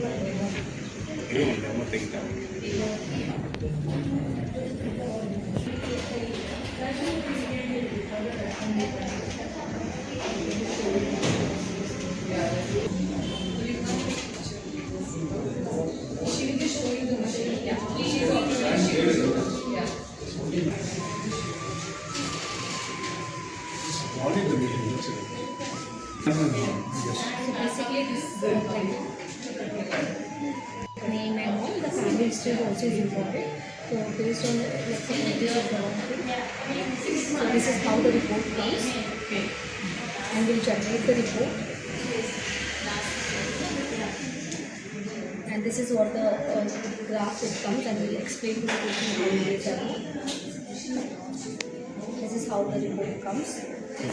Vamos a seguir Yes. So basically this is the thing. Name and all, the family history also is important. So based on this is the. So this is how the report comes. And we'll generate the report. And this is what the uh, graph it comes and we'll explain to the patient how it is. This is how the report comes.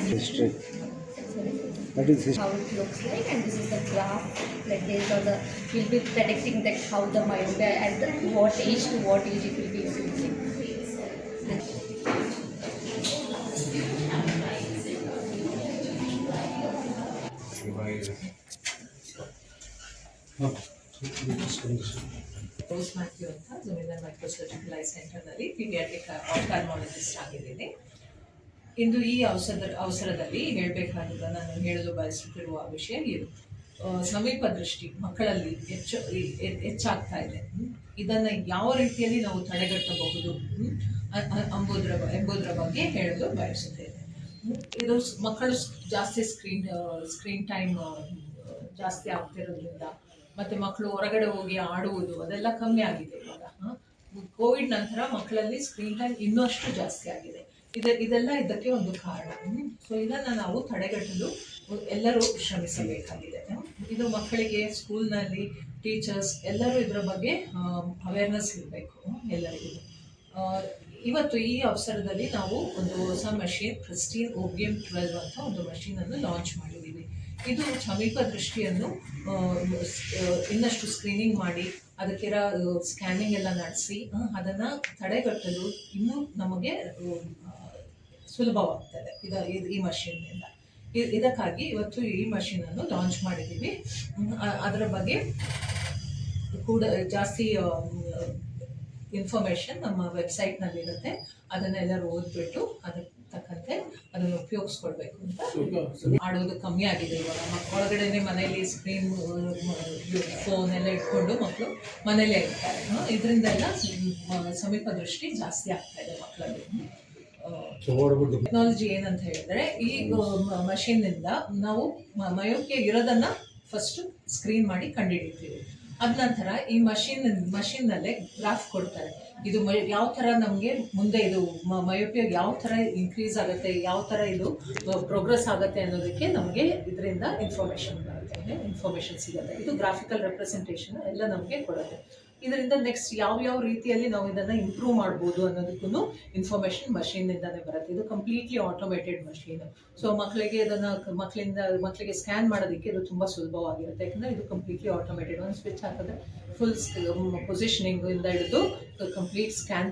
history. Sorry. That is history. how it looks like and this is the graph like based on the we'll be predicting that how the myopia at the, what age to what age it will be increasing. Rose Mathew ಅಂತ ಜಮೀನರ್ ಮೈಕ್ರೋಸರ್ಜಿಕಲ್ I ಸೆಂಟರ್ನಲ್ಲಿ paediatric ಆಫ್ಟಾಲ್ಮಾಲಜಿಸ್ಟ್ ಆಗಿದ್ದೀನಿ ಇಂದು ಈ ಅವಸರ ಅವಸರದಲ್ಲಿ ಹೇಳಬೇಕಾದ ನಾನು ಹೇಳಲು ಬಯಸುತ್ತಿರುವ ವಿಷಯ ಇದು. ಸಮೀಪ ದೃಷ್ಟಿ ಮಕ್ಕಳಲ್ಲಿ ಹೆಚ್ಚು ಹೆಚ್ಚಾಗ್ತಾ ಇದೆ. ಇದನ್ನು ಯಾವ ರೀತಿಯಲ್ಲಿ ನಾವು ತಡೆಗಟ್ಟಬಹುದು ಎಂಬುದರ ಎಂಬುದರ ಬಗ್ಗೆ ಹೇಳಲು ಬಯಸುತ್ತೇನೆ. ಇದು ಮಕ್ಕಳು ಜಾಸ್ತಿ ಸ್ಕ್ರೀನ್ ಸ್ಕ್ರೀನ್ ಟೈಮ್ ಜಾಸ್ತಿ ಆಗ್ತಿರೋದ್ರಿಂದ ಮತ್ತು ಮಕ್ಕಳು ಹೊರಗಡೆ ಹೋಗಿ ಆಡುವುದು ಅದೆಲ್ಲ ಕಮ್ಮಿ ಆಗಿದೆ ಇವಾಗ. ಕೋವಿಡ್ ನಂತರ ಮಕ್ಕಳಲ್ಲಿ ಸ್ಕ್ರೀನ್ ಟೈಮ್ ಇನ್ನಷ್ಟು ಜಾಸ್ತಿ ಆಗಿದೆ. ಇದೆ, ಇದೆಲ್ಲ ಇದಕ್ಕೆ ಒಂದು ಕಾರಣ. ಸೊ ಇದನ್ನು ನಾವು ತಡೆಗಟ್ಟಲು ಎಲ್ಲರೂ ಶ್ರಮಿಸಬೇಕಾಗಿದೆ. ಇದು ಮಕ್ಕಳಿಗೆ ಸ್ಕೂಲ್ನಲ್ಲಿ ಟೀಚರ್ಸ್ ಎಲ್ಲರೂ ಇದರ ಬಗ್ಗೆ ಅವೇರ್ನೆಸ್ ಇರಬೇಕು ಎಲ್ಲರಿಗೂ. ಇವತ್ತು ಈ ಅವಸರದಲ್ಲಿ ನಾವು ಒಂದು ಹೊಸ ಮಷೀನ್ ಕ್ರಿಸ್ಟೀನ್ ಓಬಿಯಂ ಟ್ವೆಲ್ವ್ ಅಂತ ಒಂದು ಮಷೀನನ್ನು ಲಾಂಚ್ ಮಾಡಿದ್ದೀವಿ. ಇದು ಸಮೀಪ ದೃಷ್ಟಿಯನ್ನು ಇನ್ನಷ್ಟು ಸ್ಕ್ರೀನಿಂಗ್ ಮಾಡಿ ಅದಕ್ಕಿರೋ ಸ್ಕ್ಯಾನಿಂಗ್ ಎಲ್ಲ ನಡೆಸಿ ಅದನ್ನು ತಡೆಗಟ್ಟಲು ಇನ್ನೂ ನಮಗೆ ಸುಲಭವಾಗ್ತದೆ. ಇದ ಇದ್- ಈ ಮಷೀನ್ನಿಂದ. ಇದಕ್ಕಾಗಿ ಇವತ್ತು ಈ ಮಷೀನನ್ನು ಲಾಂಚ್ ಮಾಡಿದ್ದೀವಿ. ಅದರ ಬಗ್ಗೆ ಕೂಡ ಜಾಸ್ತಿ ಇನ್ಫಾರ್ಮೇಷನ್ ನಮ್ಮ ವೆಬ್ಸೈಟ್ನಲ್ಲಿರುತ್ತೆ. ಅದನ್ನೆಲ್ಲರೂ ಓದ್ಬಿಟ್ಟು ಅದಕ್ಕೆ ತಕ್ಕಂತೆ ಅದನ್ನು ಉಪಯೋಗಿಸ್ಕೊಳ್ಬೇಕು ಅಂತ ಮಾಡೋದು ಕಮ್ಮಿ ಆಗಿದೆ ಇವಾಗ. ಒಳಗಡೆನೆ ಮನೆಯಲ್ಲಿ ಸ್ಕ್ರೀನ್ ಫೋನ್ ಎಲ್ಲ ಇಟ್ಕೊಂಡು ಮಕ್ಕಳು ಮನೆಯಲ್ಲೇ ಇರ್ತಾರೆ. ಇದರಿಂದೆಲ್ಲ ಸಮೀಪ ದೃಷ್ಟಿ ಜಾಸ್ತಿ ಆಗ್ತಾ ಇದೆ ಮಕ್ಕಳಲ್ಲಿ. ಟೆಕ್ನಾಲಜಿ ಏನಂತ ಹೇಳಿದ್ರೆ ಈ ಮಷೀನ್ನಿಂದ ನಾವು ಮಯೋಕ್ಯ ಇರೋದನ್ನ ಫಸ್ಟ್ ಸ್ಕ್ರೀನ್ ಮಾಡಿ ಕಂಡುಹಿಡಿತೀವಿ ಅದ ನಂತರ ಈ ಮಷೀನ್ ಮಷೀನ್ನಲ್ಲೇ ಗ್ರಾಫ್ ಕೊಡ್ತಾರೆ. ಇದು ಮ ಯಾವ ಥರ ನಮಗೆ ಮುಂದೆ ಇದು ಮಯೋಪಿಯ ಯಾವ ಥರ ಇನ್ಕ್ರೀಸ್ ಆಗುತ್ತೆ ಯಾವ ಥರ ಇದು ಪ್ರೋಗ್ರೆಸ್ ಆಗುತ್ತೆ ಅನ್ನೋದಕ್ಕೆ ನಮಗೆ ಇದರಿಂದ ಇನ್ಫಾರ್ಮೇಷನ್ ಬರುತ್ತೆ. ಇನ್ಫಾರ್ಮೇಷನ್ ಸಿಗುತ್ತೆ. ಇದು ಗ್ರಾಫಿಕಲ್ ರೆಪ್ರೆಸೆಂಟೇಷನ್ ಎಲ್ಲ ನಮಗೆ ಕೊಡುತ್ತೆ. ಇದರಿಂದ ನೆಕ್ಸ್ಟ್ ಯಾವ ಯಾವ ರೀತಿಯಲ್ಲಿ ನಾವು ಇದನ್ನು ಇಂಪ್ರೂವ್ ಮಾಡ್ಬೋದು ಅನ್ನೋದಕ್ಕೂ ಇನ್ಫಾರ್ಮೇಷನ್ ಮಷೀನಿಂದನೇ ಬರುತ್ತೆ. ಇದು ಕಂಪ್ಲೀಟ್ಲಿ ಆಟೋಮೇಟೆಡ್ ಮಷೀನ್ ಸೊ ಮಕ್ಕಳಿಗೆ ಇದನ್ನು ಮಕ್ಕಳಿಂದ ಮಕ್ಕಳಿಗೆ ಸ್ಕ್ಯಾನ್ ಮಾಡೋದಕ್ಕೆ ಇದು ತುಂಬ ಸುಲಭವಾಗಿರುತ್ತೆ. ಯಾಕಂದರೆ ಇದು ಕಂಪ್ಲೀಟ್ಲಿ ಆಟೋಮೇಟೆಡ್ ಒಂದು ಸ್ವಿಚ್ ಹಾಕಿದ್ರೆ ಫುಲ್ ಪೊಸಿಷನಿಂಗ್ ಇಂದ ಹಿಡಿದು ಕಂಪ್ಲೀಟ್ ಸ್ಕ್ಯಾನ್